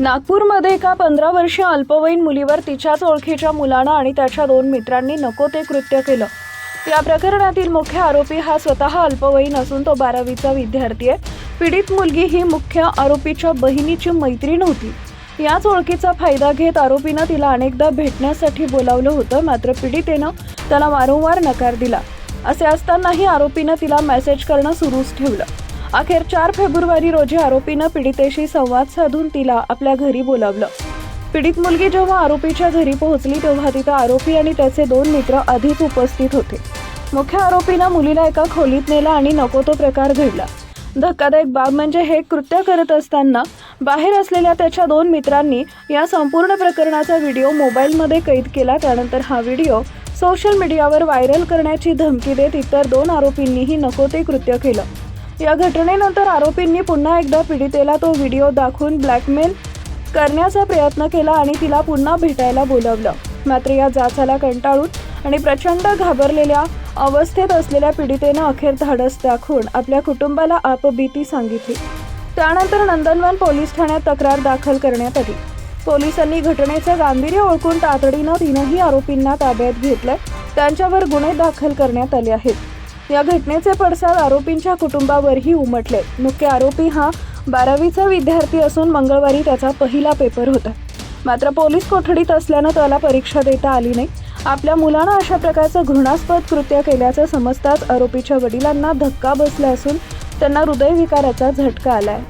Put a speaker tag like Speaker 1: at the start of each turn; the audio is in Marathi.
Speaker 1: नागपूरमध्ये एका पंधरा वर्षीय अल्पवयीन मुलीवर तिच्याच ओळखीच्या मुलानं आणि त्याच्या दोन मित्रांनी नको ते कृत्य केलं. या प्रकरणातील मुख्य आरोपी हा स्वतः अल्पवयीन असून तो बारावीचा विद्यार्थी आहे. पीडित मुलगी ही मुख्य आरोपीच्या बहिणीची मैत्रीण होती. याच ओळखीचा फायदा घेत आरोपीनं तिला अनेकदा भेटण्यासाठी बोलावलं होतं मात्र पीडितेनं त्याला वारंवार नकार दिला. असे असतानाही आरोपीनं तिला मेसेज करणं सुरूच ठेवलं. अखेर चार फेब्रुवारी रोजी आरोपीनं पीडितेशी संवाद साधून तिला आपल्या घरी बोलावलं. पीडित मुलगी जेव्हा आरोपीच्या घरी पोहोचली तेव्हा तिथं आरोपी आणि त्याचे दोन मित्र आधीच उपस्थित होते. मुख्य आरोपीनं मुलीला एका खोलीत नेला आणि नको तो प्रकार घडला. धक्कादायक बाब म्हणजे हे कृत्य करत असताना बाहेर असलेल्या त्याच्या दोन मित्रांनी या संपूर्ण प्रकरणाचा व्हिडिओ मोबाईलमध्ये कैद केला. त्यानंतर हा व्हिडिओ सोशल मीडियावर व्हायरल करण्याची धमकी देत इतर दोन आरोपींनीही नको ते कृत्य केलं. या घटनेनंतर आरोपींनी पुन्हा एकदा पीडितेला तो व्हिडिओ दाखवून ब्लॅकमेल करण्याचा प्रयत्न केला आणि तिला पुन्हा भेटायला बोलावलं. मात्र या जाचाला कंटाळून आणि प्रचंड घाबरलेल्या अवस्थेत असलेल्या पीडितेनं अखेर धाडस दाखवून आपल्या कुटुंबाला आपबीती सांगितली. त्यानंतर नंदनवन पोलीस ठाण्यात तक्रार दाखल करण्यात आली. पोलिसांनी घटनेचं गांभीर्य ओळखून तातडीनं तीनही आरोपींना ताब्यात घेतलंय. त्यांच्यावर गुन्हे दाखल करण्यात आले आहेत. या घटनेचे पडसाद आरोपींच्या कुटुंबावरही उमटले. मुख्य आरोपी हा बारावीचा विद्यार्थी असून मंगळवारी त्याचा पहिला पेपर होता. मात्र पोलीस कोठडीत असल्यानं त्याला परीक्षा देता आली नाही. आपल्या मुलानं अशा प्रकारचं घृणास्पद कृत्य केल्याचं समजताच आरोपीच्या वडिलांना धक्का बसला असून त्यांना हृदयविकाराचा झटका आलाय.